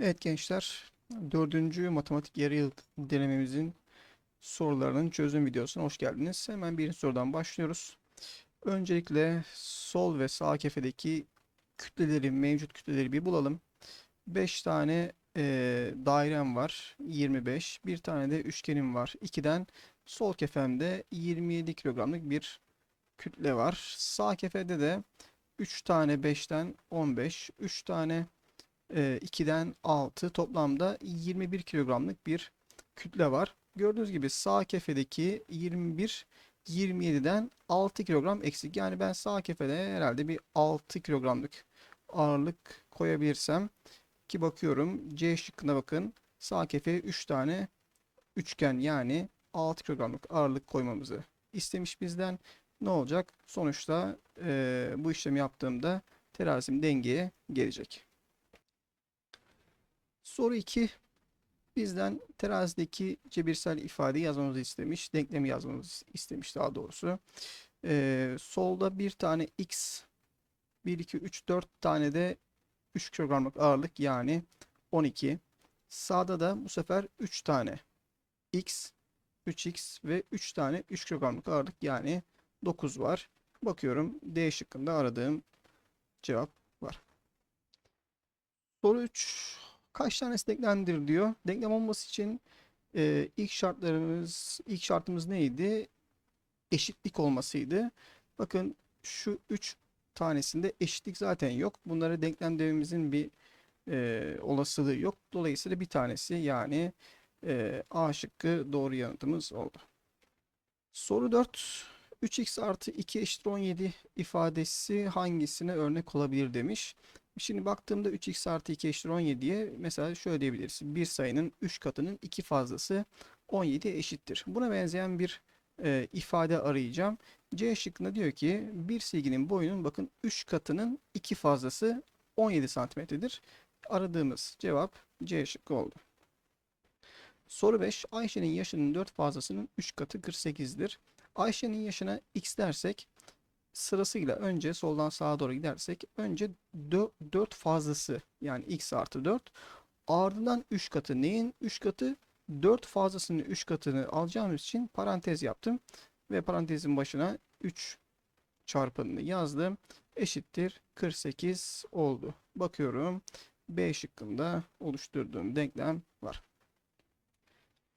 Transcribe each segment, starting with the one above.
Evet gençler, dördüncü matematik yarı yıl denememizin sorularının çözüm videosuna hoş geldiniz. Hemen birinci sorudan başlıyoruz. Öncelikle sol ve sağ kefedeki kütleleri, mevcut kütleleri bir bulalım. 5 tane eee, dairem var, 25. Bir tane de üçgenim var. 2'den sol kefemde 27 kilogramlık bir kütle var. Sağ kefede de 3 tane 5'ten 15, 3 tane e, 2'den 6 toplamda 21 kilogramlık bir kütle var. Gördüğünüz gibi sağ kefedeki 21 27'den 6 kilogram eksik. Yani ben sağ kefede herhalde bir 6 kilogramlık ağırlık koyabilirsem ki bakıyorum C şıkkına bakın. Sağ kefeye 3 tane üçgen yani 6 kilogramlık ağırlık koymamızı istemiş bizden. Ne olacak? Sonuçta e, bu işlemi yaptığımda terazim dengeye gelecek. Soru 2. Bizden terazideki cebirsel ifadeyi yazmamızı istemiş. Denklemi yazmamızı istemiş daha doğrusu. Ee, solda bir tane x 1, 2, 3, 4 tane de 3 kilogramlık ağırlık yani 12. Sağda da bu sefer 3 tane x, 3x ve 3 tane 3 kilogramlık ağırlık yani 9 var. Bakıyorum D şıkkında aradığım cevap var. Soru 3 kaç tanesi denklemdir diyor. Denklem olması için e, ilk şartlarımız ilk şartımız neydi? Eşitlik olmasıydı. Bakın şu 3 tanesinde eşitlik zaten yok. Bunlara denklem dememizin bir e, olasılığı yok. Dolayısıyla bir tanesi yani e, A şıkkı doğru yanıtımız oldu. Soru 4. 3x artı 2 eşittir 17 ifadesi hangisine örnek olabilir demiş. Şimdi baktığımda 3x artı 2 eşittir 17'ye mesela şöyle diyebiliriz. Bir sayının 3 katının 2 fazlası 17 eşittir. Buna benzeyen bir e, ifade arayacağım. C şıkkında diyor ki bir silginin boyunun bakın 3 katının 2 fazlası 17 santimetredir. Aradığımız cevap C şıkkı oldu. Soru 5. Ayşe'nin yaşının 4 fazlasının 3 katı 48'dir. Ayşe'nin yaşına x dersek sırasıyla önce soldan sağa doğru gidersek önce 4 fazlası yani x artı 4 ardından 3 katı neyin 3 katı 4 fazlasının 3 katını alacağımız için parantez yaptım ve parantezin başına 3 çarpanını yazdım eşittir 48 oldu. Bakıyorum B şıkkında oluşturduğum denklem var.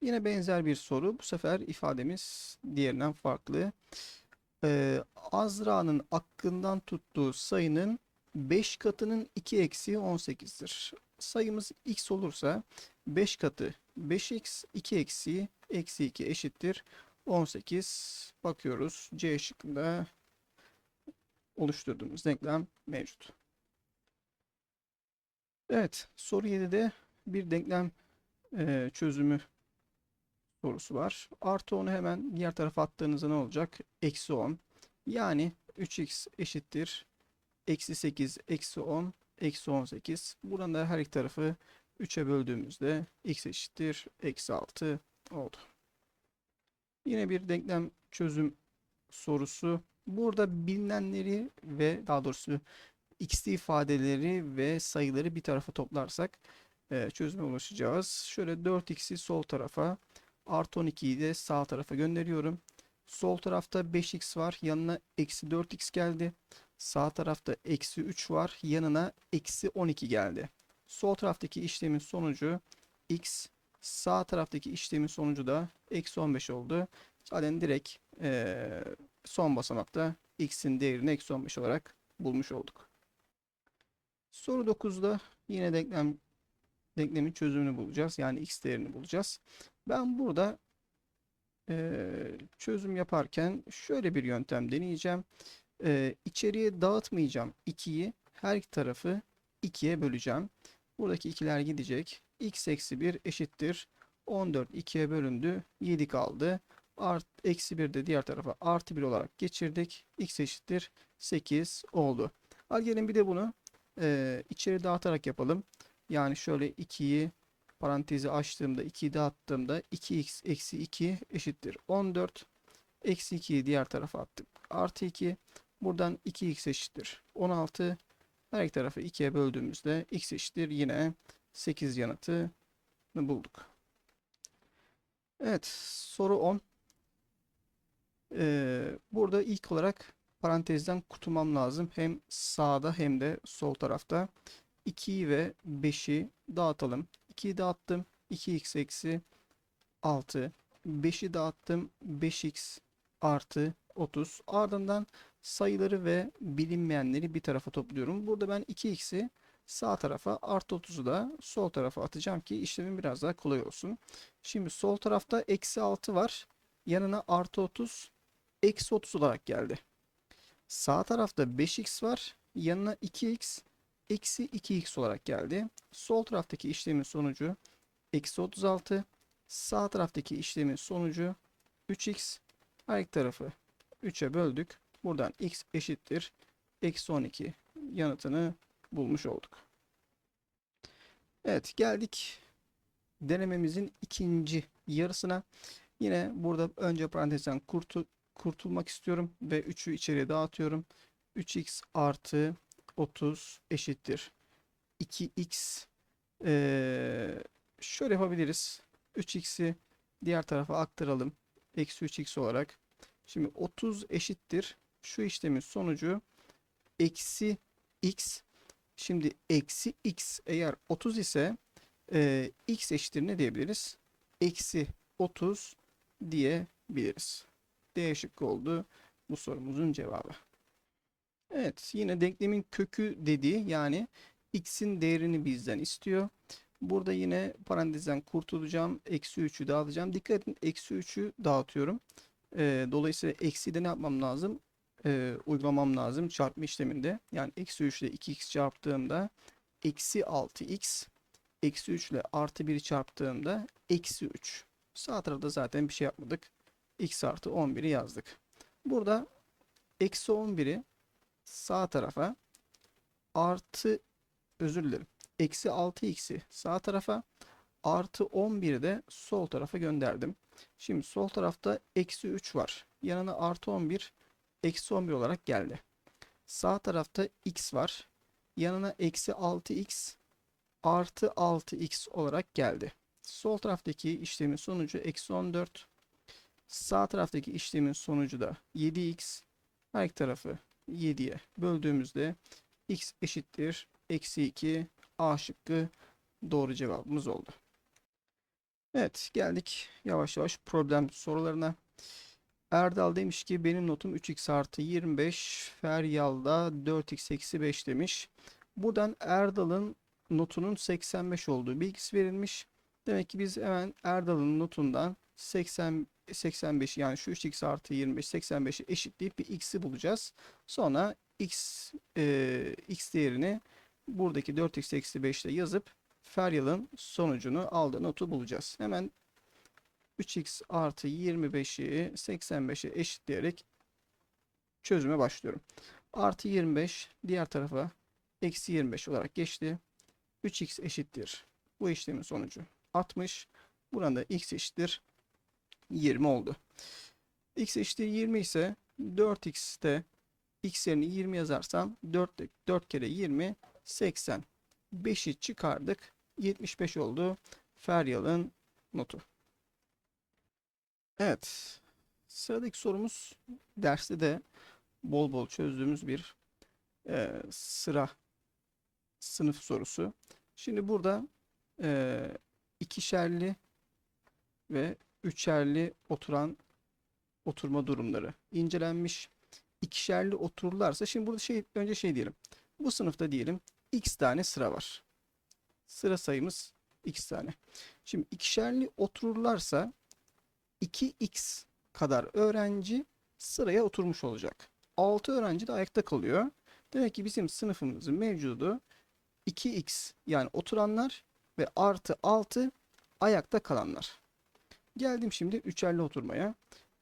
Yine benzer bir soru. Bu sefer ifademiz diğerinden farklı. Ee, Azra'nın aklından tuttuğu sayının 5 katının 2 eksiği 18'dir. Sayımız x olursa 5 katı 5x 2 eksiği eksi 2 eşittir 18. Bakıyoruz C şıkkında oluşturduğumuz denklem mevcut. Evet soru 7'de bir denklem e, çözümü sorusu var. Artı 10'u hemen diğer tarafa attığınızda ne olacak? Eksi 10. Yani 3x eşittir. Eksi 8 eksi 10 eksi 18. Buradan da her iki tarafı 3'e böldüğümüzde x eşittir. Eksi 6 oldu. Yine bir denklem çözüm sorusu. Burada bilinenleri ve daha doğrusu x'li ifadeleri ve sayıları bir tarafa toplarsak e, çözüme ulaşacağız. Şöyle 4x'i sol tarafa Artı 12'yi de sağ tarafa gönderiyorum. Sol tarafta 5x var. Yanına eksi 4x geldi. Sağ tarafta eksi 3 var. Yanına eksi 12 geldi. Sol taraftaki işlemin sonucu x. Sağ taraftaki işlemin sonucu da eksi 15 oldu. Zaten direkt ee, son basamakta x'in değerini eksi 15 olarak bulmuş olduk. Soru 9'da yine denklem denklemin çözümünü bulacağız. Yani x değerini bulacağız. Ben burada e, çözüm yaparken şöyle bir yöntem deneyeceğim. E, içeriye dağıtmayacağım 2'yi her iki tarafı 2'ye böleceğim. Buradaki ikiler gidecek. x eksi 1 eşittir. 14 2'ye bölündü. 7 kaldı. Art, eksi 1 de diğer tarafa artı 1 olarak geçirdik. x eşittir 8 oldu. Hadi gelin bir de bunu e, içeri dağıtarak yapalım. Yani şöyle 2'yi parantezi açtığımda 2'yi dağıttığımda 2x eksi 2 eşittir 14. Eksi 2'yi diğer tarafa attık. Artı 2. Buradan 2x eşittir 16. Her iki tarafı 2'ye böldüğümüzde x eşittir yine 8 yanıtını bulduk. Evet, soru 10. Ee, burada ilk olarak parantezden kurtulmam lazım. Hem sağda hem de sol tarafta. 2'yi ve 5'i dağıtalım. 2'yi dağıttım. 2x eksi 6. 5'i dağıttım. 5x artı 30. Ardından sayıları ve bilinmeyenleri bir tarafa topluyorum. Burada ben 2x'i sağ tarafa artı 30'u da sol tarafa atacağım ki işlemin biraz daha kolay olsun. Şimdi sol tarafta eksi 6 var. Yanına artı 30 eksi 30 olarak geldi. Sağ tarafta 5x var. Yanına 2x eksi 2x olarak geldi. Sol taraftaki işlemin sonucu eksi 36. Sağ taraftaki işlemin sonucu 3x. Her iki tarafı 3'e böldük. Buradan x eşittir. Eksi 12 yanıtını bulmuş olduk. Evet geldik denememizin ikinci yarısına. Yine burada önce parantezden kurtul kurtulmak istiyorum ve 3'ü içeriye dağıtıyorum. 3x artı 30 eşittir. 2x ee, şöyle yapabiliriz. 3x'i diğer tarafa aktaralım. Eksi 3x olarak. Şimdi 30 eşittir. Şu işlemin sonucu eksi x. Şimdi eksi x eğer 30 ise e, x eşittir ne diyebiliriz? Eksi 30 diyebiliriz. D şıkkı oldu bu sorumuzun cevabı. Evet yine denklemin kökü dediği yani x'in değerini bizden istiyor. Burada yine parantezden kurtulacağım. Eksi 3'ü dağıtacağım. Dikkat edin eksi 3'ü dağıtıyorum. Ee, dolayısıyla eksi de ne yapmam lazım? Ee, uygulamam lazım çarpma işleminde. Yani eksi 3 ile 2x çarptığımda eksi 6x eksi 3 ile artı 1'i çarptığımda eksi 3. Sağ tarafta zaten bir şey yapmadık. x artı 11'i yazdık. Burada eksi 11'i sağ tarafa artı özür dilerim. Eksi 6x'i sağ tarafa artı 11'i de sol tarafa gönderdim. Şimdi sol tarafta eksi 3 var. Yanına artı 11 eksi 11 olarak geldi. Sağ tarafta x var. Yanına eksi 6x artı 6x olarak geldi. Sol taraftaki işlemin sonucu eksi 14. Sağ taraftaki işlemin sonucu da 7x. Her iki tarafı 7'ye böldüğümüzde x eşittir. Eksi 2 A şıkkı doğru cevabımız oldu. Evet geldik yavaş yavaş problem sorularına. Erdal demiş ki benim notum 3x artı 25. Feryal'da 4x eksi 5 demiş. Buradan Erdal'ın notunun 85 olduğu bilgisi verilmiş. Demek ki biz hemen Erdal'ın notundan 80 85 yani şu 3x artı 25 85'i eşitleyip bir x'i bulacağız. Sonra x e, x değerini buradaki 4x eksi 5 ile yazıp Feryal'ın sonucunu aldığı notu bulacağız. Hemen 3x artı 25'i 85'e eşitleyerek çözüme başlıyorum. Artı 25 diğer tarafa eksi 25 olarak geçti. 3x eşittir. Bu işlemin sonucu 60. Burada x eşittir 20 oldu. x eşittir 20 ise 4x'te x yerine 20 yazarsam 4, 4 kere 20 80. 5'i çıkardık. 75 oldu. Feryal'ın notu. Evet. Sıradaki sorumuz derste de bol bol çözdüğümüz bir e, sıra sınıf sorusu. Şimdi burada e, ikişerli ve üçerli oturan oturma durumları incelenmiş. İkişerli otururlarsa şimdi burada şey önce şey diyelim. Bu sınıfta diyelim x tane sıra var. Sıra sayımız x tane. Şimdi ikişerli otururlarsa 2x kadar öğrenci sıraya oturmuş olacak. 6 öğrenci de ayakta kalıyor. Demek ki bizim sınıfımızın mevcudu 2x yani oturanlar ve artı 6 ayakta kalanlar. Geldim şimdi üçerli oturmaya.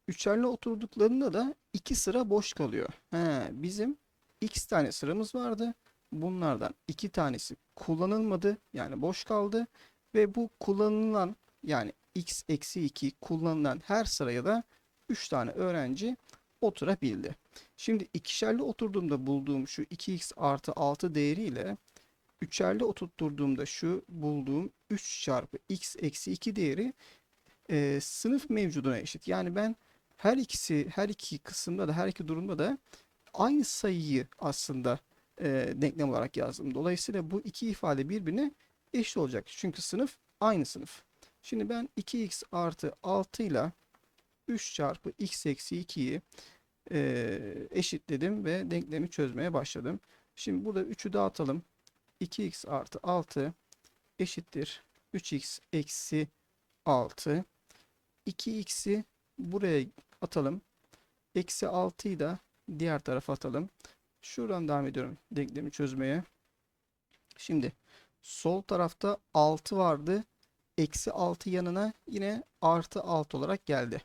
Üçerli oturduklarında da iki sıra boş kalıyor. He, bizim x tane sıramız vardı. Bunlardan iki tanesi kullanılmadı. Yani boş kaldı. Ve bu kullanılan yani x eksi 2 kullanılan her sıraya da 3 tane öğrenci oturabildi. Şimdi ikişerli oturduğumda bulduğum şu 2x artı 6 değeriyle üçerli oturtturduğumda şu bulduğum 3 çarpı x eksi 2 değeri e, sınıf mevcuduna eşit. Yani ben her ikisi her iki kısımda da her iki durumda da aynı sayıyı aslında e, denklem olarak yazdım. Dolayısıyla bu iki ifade birbirine eşit olacak. Çünkü sınıf aynı sınıf. Şimdi ben 2x artı 6 ile 3 çarpı x eksi 2'yi e, eşitledim ve denklemi çözmeye başladım. Şimdi burada 3'ü dağıtalım. 2x artı 6 eşittir 3x eksi 6. 2x'i buraya atalım. Eksi 6'yı da diğer tarafa atalım. Şuradan devam ediyorum denklemi çözmeye. Şimdi sol tarafta 6 vardı. Eksi 6 yanına yine artı 6 olarak geldi.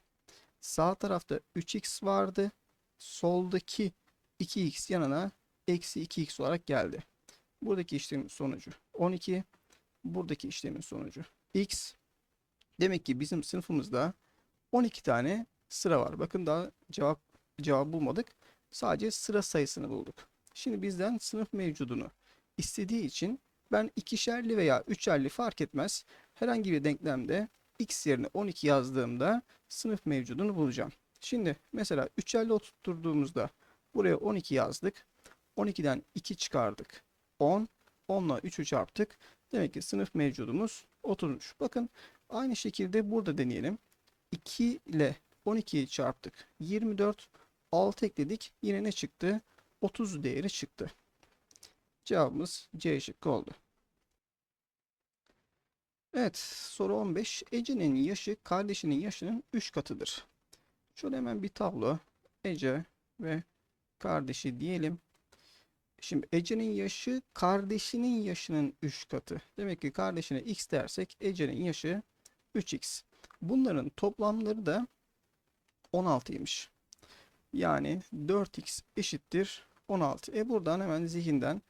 Sağ tarafta 3x vardı. Soldaki 2x yanına eksi 2x olarak geldi. Buradaki işlemin sonucu 12. Buradaki işlemin sonucu x. Demek ki bizim sınıfımızda 12 tane sıra var. Bakın daha cevap cevap bulmadık. Sadece sıra sayısını bulduk. Şimdi bizden sınıf mevcudunu istediği için ben ikişerli veya üçerli fark etmez. Herhangi bir denklemde x yerine 12 yazdığımda sınıf mevcudunu bulacağım. Şimdi mesela üçerli oturtturduğumuzda buraya 12 yazdık. 12'den 2 çıkardık. 10. 10 ile 3'ü çarptık. Demek ki sınıf mevcudumuz oturmuş. Bakın aynı şekilde burada deneyelim. 2 ile 12'yi çarptık. 24. 6 ekledik. Yine ne çıktı? 30 değeri çıktı. Cevabımız C şıkkı oldu. Evet, soru 15. Ece'nin yaşı kardeşinin yaşının 3 katıdır. Şöyle hemen bir tablo. Ece ve kardeşi diyelim. Şimdi Ece'nin yaşı kardeşinin yaşının 3 katı. Demek ki kardeşine x dersek Ece'nin yaşı 3x. Bunların toplamları da 16'ymış. Yani 4x eşittir 16. E buradan hemen zihinden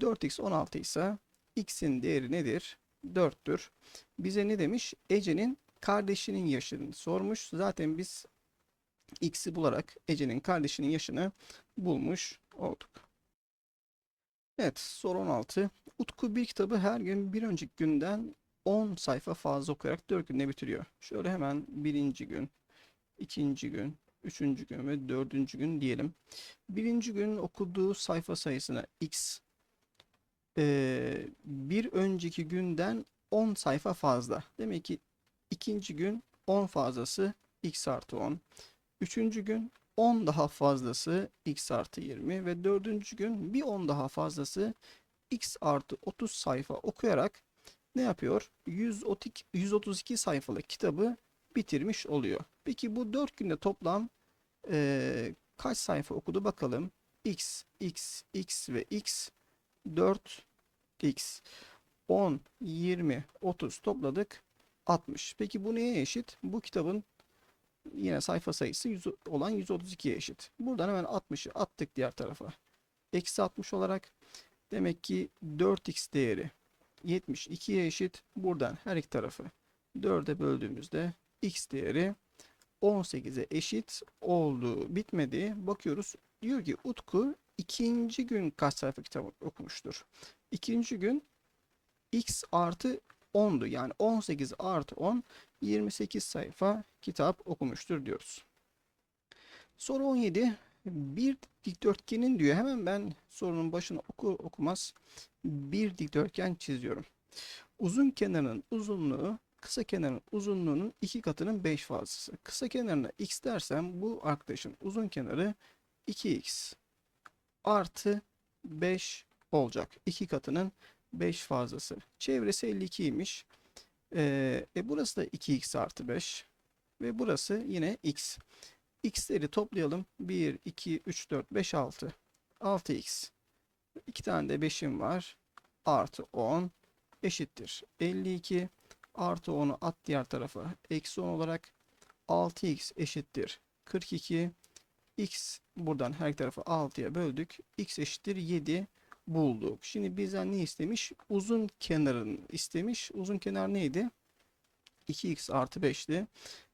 4x 16 ise x'in değeri nedir? 4'tür. Bize ne demiş? Ece'nin kardeşinin yaşını sormuş. Zaten biz x'i bularak Ece'nin kardeşinin yaşını bulmuş olduk. Evet soru 16. Utku bir kitabı her gün bir önceki günden 10 sayfa fazla okuyarak 4 günde bitiriyor. Şöyle hemen birinci gün, ikinci gün, üçüncü gün ve dördüncü gün diyelim. Birinci gün okuduğu sayfa sayısına x bir önceki günden 10 sayfa fazla. Demek ki ikinci gün 10 fazlası x artı 10. Üçüncü gün 10 daha fazlası x artı 20 ve dördüncü gün bir 10 daha fazlası x artı 30 sayfa okuyarak ne yapıyor? 132, 132 sayfalık kitabı bitirmiş oluyor. Peki bu 4 günde toplam e, kaç sayfa okudu bakalım. x, x, x ve x 4 x 10, 20, 30 topladık 60. Peki bu neye eşit? Bu kitabın yine sayfa sayısı 100 olan 132'ye eşit. Buradan hemen 60'ı attık diğer tarafa. Eksi 60 olarak demek ki 4x değeri 72'ye eşit. Buradan her iki tarafı 4'e böldüğümüzde x değeri 18'e eşit oldu. Bitmedi. Bakıyoruz. Diyor ki Utku ikinci gün kaç sayfa kitap okumuştur? İkinci gün x artı 10'du. Yani 18 artı 10 28 sayfa kitap okumuştur diyoruz. Soru 17. Bir dikdörtgenin diyor. Hemen ben sorunun başına oku okumaz bir dikdörtgen çiziyorum. Uzun kenarının uzunluğu kısa kenarın uzunluğunun iki katının 5 fazlası. Kısa kenarına x dersem bu arkadaşın uzun kenarı 2x artı 5 olacak. 2 katının 5 fazlası. Çevresi 52'ymiş. Ee, e burası da 2x artı 5. Ve burası yine x. x'leri toplayalım. 1, 2, 3, 4, 5, 6. 6x. 2 tane de 5'im var. Artı 10 eşittir. 52 artı 10'u at diğer tarafa. Eksi 10 olarak 6x eşittir. 42 x buradan her tarafı 6'ya böldük. x eşittir 7 bulduk. Şimdi bizden ne istemiş? Uzun kenarın istemiş. Uzun kenar neydi? 2x artı 5'ti.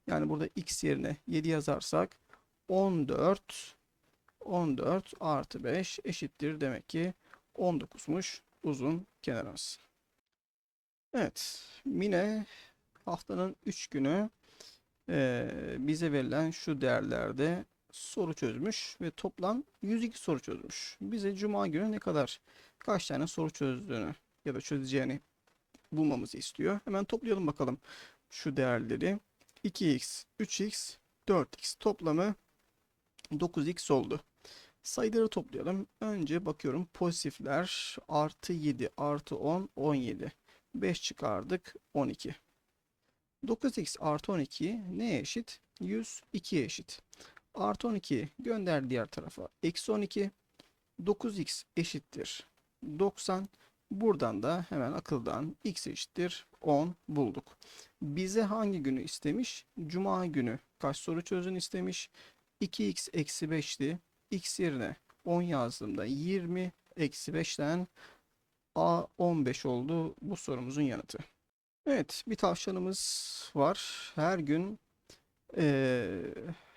Yani burada x yerine 7 yazarsak 14 14 artı 5 eşittir demek ki 19'muş. uzun kenarımız. Evet. Mine haftanın 3 günü eee, bize verilen şu değerlerde soru çözmüş ve toplam 102 soru çözmüş. Bize cuma günü ne kadar kaç tane soru çözdüğünü ya da çözeceğini bulmamızı istiyor. Hemen toplayalım bakalım şu değerleri. 2x, 3x, 4x toplamı 9x oldu. Sayıları toplayalım. Önce bakıyorum pozitifler artı 7 artı 10 17. 5 çıkardık 12. 9x artı 12 neye eşit? 102'ye eşit. Artı 12 gönder diğer tarafa. Eksi 12. 9x eşittir 90. Buradan da hemen akıldan x eşittir 10 bulduk. Bize hangi günü istemiş? Cuma günü kaç soru çözün istemiş? 2x eksi 5'ti. x yerine 10 yazdığımda 20 eksi 5'ten a 15 oldu bu sorumuzun yanıtı. Evet bir tavşanımız var. Her gün eee,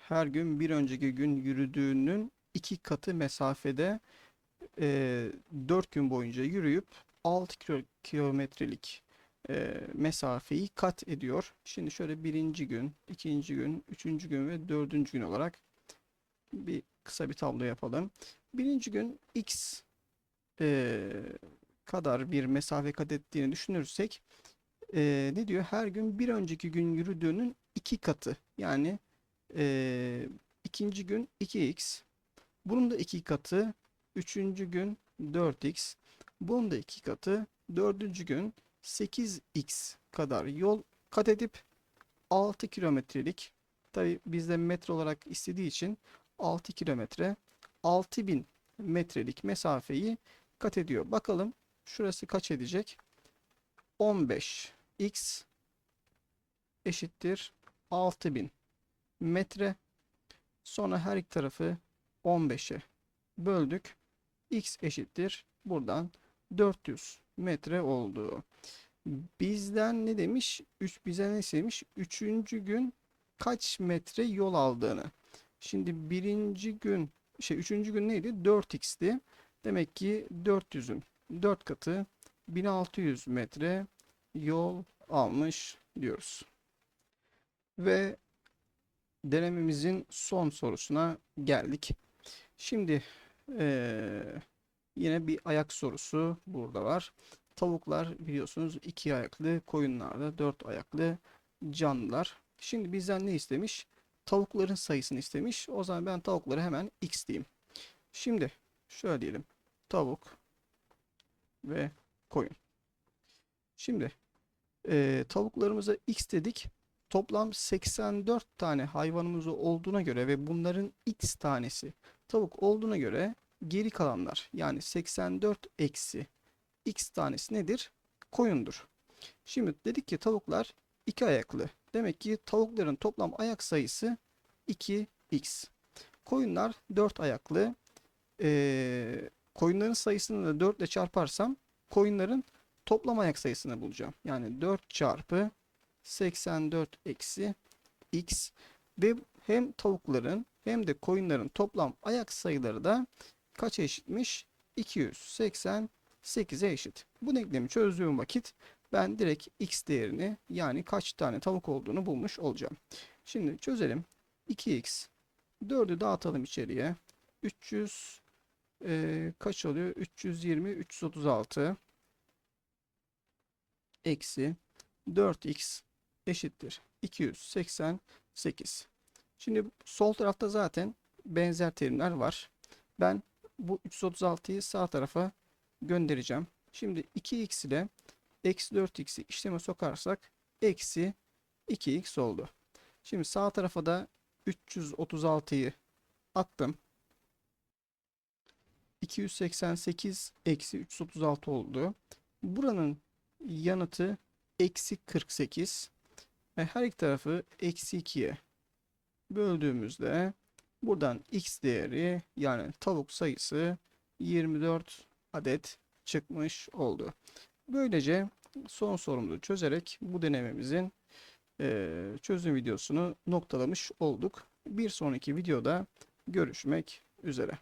her gün bir önceki gün yürüdüğünün iki katı mesafede eee 4 gün boyunca yürüyüp 6 kilo- kilometrelik eee, mesafeyi kat ediyor. Şimdi şöyle birinci gün, ikinci gün, üçüncü gün ve dördüncü gün olarak bir kısa bir tablo yapalım. Birinci gün x eee, kadar bir mesafe kat ettiğini düşünürsek eee, ne diyor? Her gün bir önceki gün yürüdüğünün iki katı. Yani eee, ikinci gün 2x. Bunun da iki katı. Üçüncü gün 4x. Bunun da iki katı. Dördüncü gün 8x kadar yol kat edip 6 kilometrelik tabi bizde metre olarak istediği için 6 kilometre 6000 metrelik mesafeyi kat ediyor. Bakalım şurası kaç edecek? 15x eşittir 6000 metre. Sonra her iki tarafı 15'e böldük. x eşittir. Buradan 400 metre oldu. Bizden ne demiş? 3 bize ne istemiş? Üçüncü gün kaç metre yol aldığını. Şimdi birinci gün şey üçüncü gün neydi? 4x'ti. Demek ki 400'ün 4 katı 1600 metre yol almış diyoruz. Ve denememizin son sorusuna geldik. Şimdi eee, yine bir ayak sorusu burada var. Tavuklar biliyorsunuz iki ayaklı, koyunlar da dört ayaklı canlılar. Şimdi bizden ne istemiş? Tavukların sayısını istemiş. O zaman ben tavukları hemen x diyeyim. Şimdi şöyle diyelim. Tavuk ve koyun. Şimdi eee, tavuklarımıza x dedik. Toplam 84 tane hayvanımız olduğuna göre ve bunların x tanesi tavuk olduğuna göre geri kalanlar yani 84 eksi x tanesi nedir? Koyundur. Şimdi dedik ki tavuklar iki ayaklı. Demek ki tavukların toplam ayak sayısı 2x. Koyunlar 4 ayaklı. Ee, koyunların sayısını da 4 ile çarparsam koyunların toplam ayak sayısını bulacağım. Yani 4 çarpı 84 eksi x ve hem tavukların hem de koyunların toplam ayak sayıları da kaça eşitmiş? 288'e eşit. Bu denklemi çözdüğüm vakit ben direkt x değerini yani kaç tane tavuk olduğunu bulmuş olacağım. Şimdi çözelim. 2x 4'ü dağıtalım içeriye. 300 eee, kaç oluyor? 320 336 eksi 4x eşittir 288. Şimdi sol tarafta zaten benzer terimler var. Ben bu 336'yı sağ tarafa göndereceğim. Şimdi 2x ile eksi 4x'i işleme sokarsak eksi 2x oldu. Şimdi sağ tarafa da 336'yı attım. 288 eksi 336 oldu. Buranın yanıtı eksi 48 ve her iki tarafı eksi 2'ye böldüğümüzde buradan x değeri yani tavuk sayısı 24 adet çıkmış oldu. Böylece son sorumuzu çözerek bu denememizin eee, çözüm videosunu noktalamış olduk. Bir sonraki videoda görüşmek üzere.